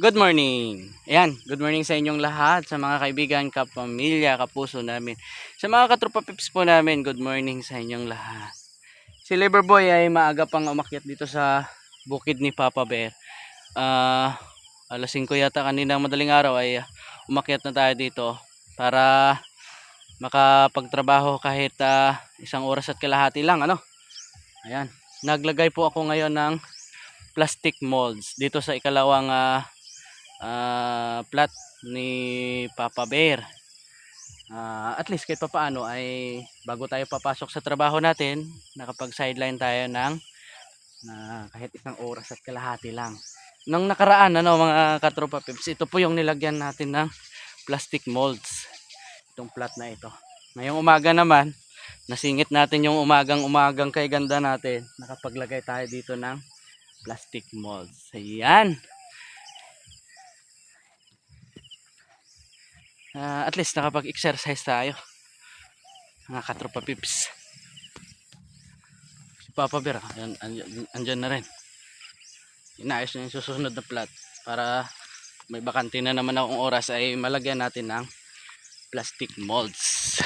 Good morning. Ayan, good morning sa inyong lahat, sa mga kaibigan, kapamilya, kapuso namin. Sa mga katropa pips po namin, good morning sa inyong lahat. Si Liverboy ay maaga pang umakyat dito sa bukid ni Papa Bear. Ah, alas 5 yata kanina madaling araw ay umakyat na tayo dito para makapagtrabaho kahit ah, isang oras at kalahati lang, ano? Ayan, naglagay po ako ngayon ng plastic molds dito sa ikalawang ah, ah, plat ni Papa Bear. Ah, at least kahit papaano ay bago tayo papasok sa trabaho natin, nakapag sideline tayo ng na kahit isang oras at kalahati lang. Nung nakaraan ano mga katropa pips, ito po yung nilagyan natin ng plastic molds. Itong plat na ito. Ngayong umaga naman, nasingit natin yung umagang umagang kay ganda natin. Nakapaglagay tayo dito ng plastic molds. Ayan. Ah, at least nakapag-exercise tayo. Mga katropa pips. Si Papa Bear, andyan, andyan, andyan na rin. Inayos na yung susunod na plot para may bakante na naman akong oras ay malagyan natin ng plastic molds.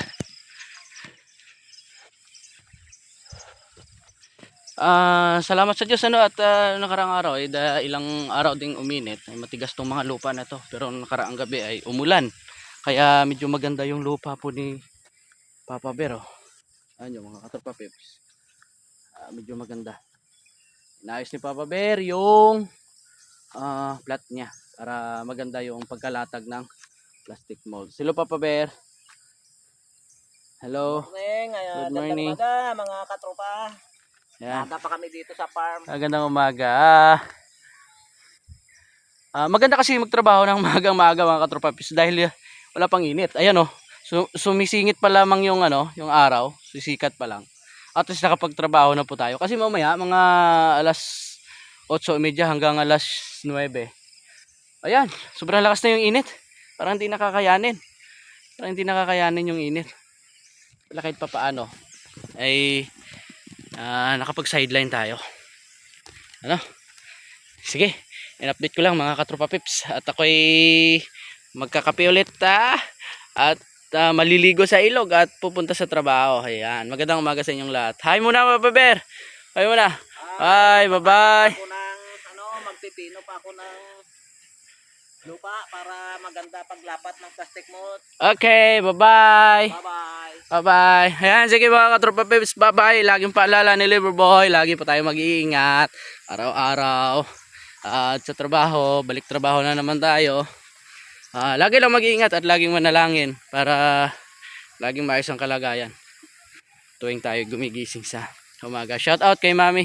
Ah, salamat sa Diyos ano at ah, nakarang araw ay da, ilang araw ding uminit ay matigas tong mga lupa na to pero nakaraang gabi ay umulan kaya medyo maganda yung lupa po ni Papa Bear oh. Ano mga katropa pips. Ah, medyo maganda. Inayos ni Papa Bear yung ah plat niya para maganda yung pagkalatag ng plastic mold. Hello Papa Bear. Hello. Morning, uh, Good Good morning. umaga mga katropa. Yan. Nada pa kami dito sa farm. Magandang umaga. Ah, maganda kasi magtrabaho ng magang maaga mga katropa dahil uh, wala pang init. Ayan oh. Su- sumisingit pa lamang yung ano, yung araw, sisikat pa lang. At least nakapagtrabaho na po tayo. Kasi mamaya mga alas 8:30 hanggang alas 9. Ayan, sobrang lakas na yung init. Parang hindi nakakayanin. Parang hindi nakakayanin yung init. Wala kahit pa paano ay ah, nakapag sideline tayo. Ano? Sige, in-update ko lang mga katropa pips. At ako'y magkakape ulit ah. At ah, maliligo sa ilog at pupunta sa trabaho. Ayan, magandang umaga sa inyong lahat. Hi muna mga paber. Hi muna. Bye, bye-bye. Ako ng, ano, magpipino pa ako ng lupa para maganda paglapat ng plastic mold. Okay, bye-bye. Bye-bye. Bye-bye. Ayan, sige mga katropa pips. Bye-bye. Laging paalala ni Liverboy. Lagi pa tayo mag-iingat. Araw-araw. At sa trabaho, balik trabaho na naman tayo. Ah, lagi lang mag-iingat at laging manalangin para laging maayos ang kalagayan. Tuwing tayo gumigising sa umaga. Shout out kay Mami.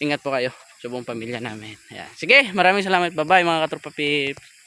Ingat po kayo sa buong pamilya namin. Ayan. Sige, maraming salamat. Bye-bye mga katropa pips.